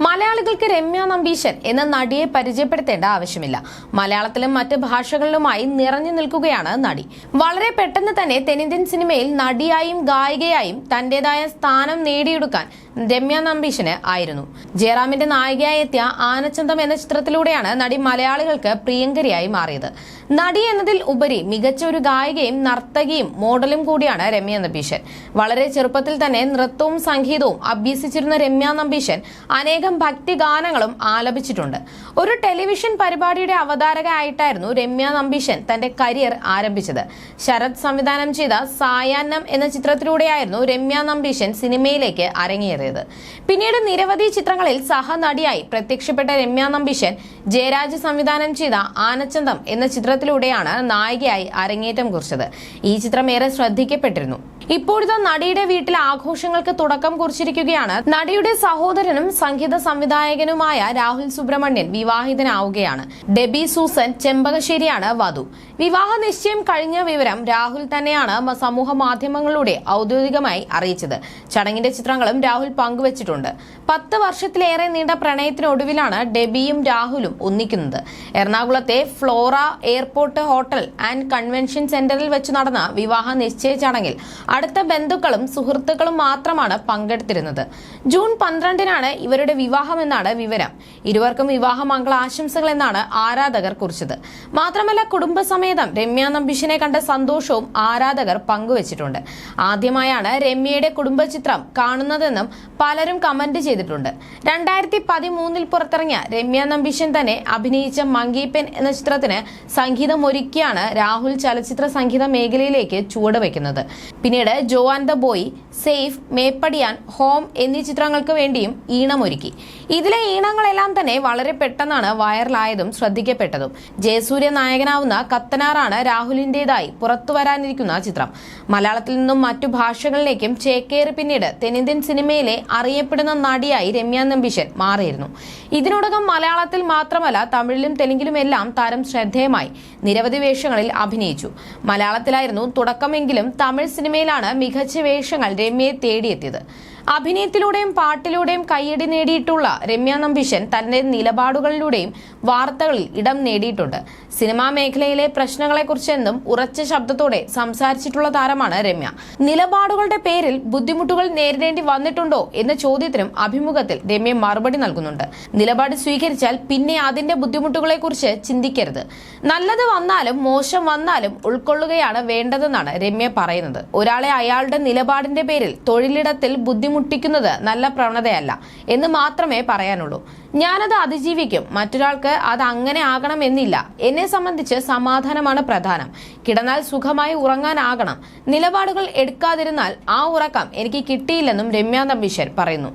മലയാളികൾക്ക് രമ്യ നമ്പീശൻ എന്ന നടിയെ പരിചയപ്പെടുത്തേണ്ട ആവശ്യമില്ല. മലയാളത്തിലും മറ്റ് ഭാഷകളിലുമായി നിറഞ്ഞു നിൽക്കുകയാണ് നടി. വളരെ പെട്ടെന്ന് തന്നെ തെന്നിന്ത്യൻ സിനിമയിൽ നടിയായും ഗായികയായും തന്റേതായ സ്ഥാനം നേടിയെടുക്കാൻ രമ്യ നമ്പീശന് ആയിരുന്നു. ജയറാമിന്റെ നായികയായി എത്തിയ ആനച്ചന്തം എന്ന ചിത്രത്തിലൂടെയാണ് നടി മലയാളികൾക്ക് പ്രിയങ്കരിയായി മാറിയത്. നടി എന്നതിൽ ഉപരി മികച്ച ഒരു ഗായികയും നർത്തകിയും മോഡലും കൂടിയാണ് രമ്യ നമ്പീശൻ. വളരെ ചെറുപ്പത്തിൽ തന്നെ നൃത്തവും സംഗീതവും അഭ്യസിച്ചിരുന്ന രമ്യ നമ്പീശൻ അനേകം ഭക്തി ഗാനങ്ങളും ആലപിച്ചിട്ടുണ്ട്. ഒരു ടെലിവിഷൻ പരിപാടിയുടെ അവതാരകയായിട്ടായിരുന്നു രമ്യ നമ്പീശൻ തന്റെ കരിയർ ആരംഭിച്ചത്. ശരത് സംവിധാനം ചെയ്ത സായാഹ്നം എന്ന ചിത്രത്തിലൂടെയായിരുന്നു രമ്യ നമ്പീശൻ സിനിമയിലേക്ക് അരങ്ങേറിയത്. പിന്നീട് നിരവധി ചിത്രങ്ങളിൽ സഹനടിയായി പ്രത്യക്ഷപ്പെട്ട രമ്യ നമ്പീശൻ ജയരാജ് സംവിധാനം ചെയ്ത ആനച്ചന്തം എന്ന ചിത്രത്തിലൂടെയാണ് നായികയായി അരങ്ങേറ്റം കുറിച്ചത്. ഈ ചിത്രം ഏറെ ശ്രദ്ധിക്കപ്പെട്ടിരുന്നു. ഇപ്പോഴത്തെ നടിയുടെ വീട്ടിൽ ആഘോഷങ്ങൾക്ക് തുടക്കം കുറിച്ചിരിക്കുകയാണ്. നടിയുടെ സഹോദരനും സംഗീത സംവിധായകനുമായ രാഹുൽ സുബ്രഹ്മണ്യൻ വിവാഹിതനാവുകയാണ്. ഡെബി സൂസൻ ചെമ്പകശ്ശേരിയാണ് വധു. വിവാഹ നിശ്ചയം കഴിഞ്ഞ വിവരം രാഹുൽ തന്നെയാണ് സമൂഹ മാധ്യമങ്ങളിലൂടെ ഔദ്യോഗികമായി അറിയിച്ചത്. ചടങ്ങിന്റെ ചിത്രങ്ങളും രാഹുൽ പങ്കുവച്ചിട്ടുണ്ട്. പത്ത് വർഷത്തിലേറെ നീണ്ട പ്രണയത്തിനൊടുവിലാണ് ഡെബിയും രാഹുലും ഒന്നിക്കുന്നത്. എറണാകുളത്തെ Flora airport hotel and convention സെന്ററിൽ വെച്ച് നടന്ന വിവാഹ നിശ്ചയ ചടങ്ങിൽ അടുത്ത ബന്ധുക്കളും സുഹൃത്തുക്കളും മാത്രമാണ് പങ്കെടുത്തിരുന്നത്. ജൂൺ പന്ത്രണ്ടിനാണ് ഇവരുടെ വിവാഹമെന്നാണ് വിവരം. ഇരുവർക്കും വിവാഹ മംഗളാശംസകൾ എന്നാണ് ആരാധകർ കുറിച്ചത്. മാത്രമല്ല കുടുംബസമേതം രമ്യ നമ്പിഷിനെ കണ്ട സന്തോഷവും ആരാധകർ പങ്കുവച്ചിട്ടുണ്ട്. ആദ്യമായാണ് രമ്യയുടെ കുടുംബചിത്രം കാണുന്നതെന്നും പലരും കമന്റ് ചെയ്തിട്ടുണ്ട്. രണ്ടായിരത്തി പതിമൂന്നിൽ പുറത്തിറങ്ങിയ രമ്യ നമ്പിഷൻ തന്നെ അഭിനയിച്ച മങ്കീപ്പൻ എന്ന ചിത്രത്തിന് സംഗീതം ഒരുക്കിയാണ് രാഹുൽ ചലച്ചിത്ര സംഗീത മേഖലയിലേക്ക് ചുവടുവെക്കുന്നത് പിന്നീട് Jo and the Boy Safe Meppadiyan Home എന്നീ ചിത്രങ്ങൾക്ക് വേണ്ടിയും ഈണമൊരുക്കി. ഇതിലെ ഈണങ്ങളെല്ലാം തന്നെ വളരെ പെട്ടെന്നാണ് വൈറലായതും ശ്രദ്ധിക്കപ്പെട്ടതും. ജയസൂര്യ നായകനാവുന്ന കത്തനാറാണ് രാഹുലിന്റേതായി പുറത്തുവരാനിരിക്കുന്ന ചിത്രം. മലയാളത്തിൽ നിന്നും മറ്റു ഭാഷകളിലേക്കും ചേക്കേറി പിന്നീട് തെന്നിന്ത്യൻ സിനിമയിലെ അറിയപ്പെടുന്ന നടിയായി രമ്യ നമ്പീശൻ മാറിയിരുന്നു. ഇതിനോടകം മലയാളത്തിൽ മാത്രമല്ല തമിഴിലും തെലുങ്കിലുമെല്ലാം താരം ശ്രദ്ധേയമായി നിരവധി വേഷങ്ങളിൽ അഭിനയിച്ചു. മലയാളത്തിലായിരുന്നു തുടക്കമെങ്കിലും തമിഴ് സിനിമയിലാണ് മികച്ച വേഷങ്ങൾ രമ്യയെ തേടിയെത്തിയത്. അഭിനയത്തിലൂടെയും പാട്ടിലൂടെയും കയ്യടി നേടിയിട്ടുള്ള രമ്യ നമ്പീശൻ തന്റെ നിലപാടുകളിലൂടെയും വാർത്തകളിൽ ഇടം നേടിയിട്ടുണ്ട്. സിനിമാ മേഖലയിലെ പ്രശ്നങ്ങളെക്കുറിച്ചെന്നും ഉറച്ച ശബ്ദത്തോടെ സംസാരിച്ചിട്ടുള്ള താരമാണ് രമ്യ. നിലപാടുകളുടെ പേരിൽ ബുദ്ധിമുട്ടുകൾ നേരിടേണ്ടി വന്നിട്ടുണ്ടോ എന്ന ചോദ്യത്തിനും അഭിമുഖത്തിൽ രമ്യ മറുപടി നൽകുന്നുണ്ട്. നിലപാട് സ്വീകരിച്ചാൽ പിന്നെ അതിന്റെ ബുദ്ധിമുട്ടുകളെക്കുറിച്ച് ചിന്തിക്കരുത്. നല്ലത് വന്നാലും മോശം വന്നാലും ഉൾക്കൊള്ളുകയാണ് വേണ്ടതെന്നാണ് രമ്യ പറയുന്നത്. ഒരാളെ അയാളുടെ നിലപാടിന്റെ പേരിൽ തൊഴിലിടത്തിൽ ബുദ്ധിമുട്ടിക്കുന്നത് നല്ല പ്രവണതയല്ല എന്ന് മാത്രമേ പറയാനുള്ളൂ. ഞാനത് അതിജീവിക്കും. മറ്റൊരാൾക്ക് അത് അങ്ങനെ ആകണം എന്നില്ല. എന്നെ സംബന്ധിച്ച് സമാധാനമാണ് പ്രധാനം. കിടന്നാൽ സുഖമായി ഉറങ്ങാനാകണം. നിലപാടുകൾ എടുക്കാതിരുന്നാൽ ആ ഉറക്കം എനിക്ക് കിട്ടിയില്ലെന്നും രമ്യ നമ്പീശ്വർ പറയുന്നു.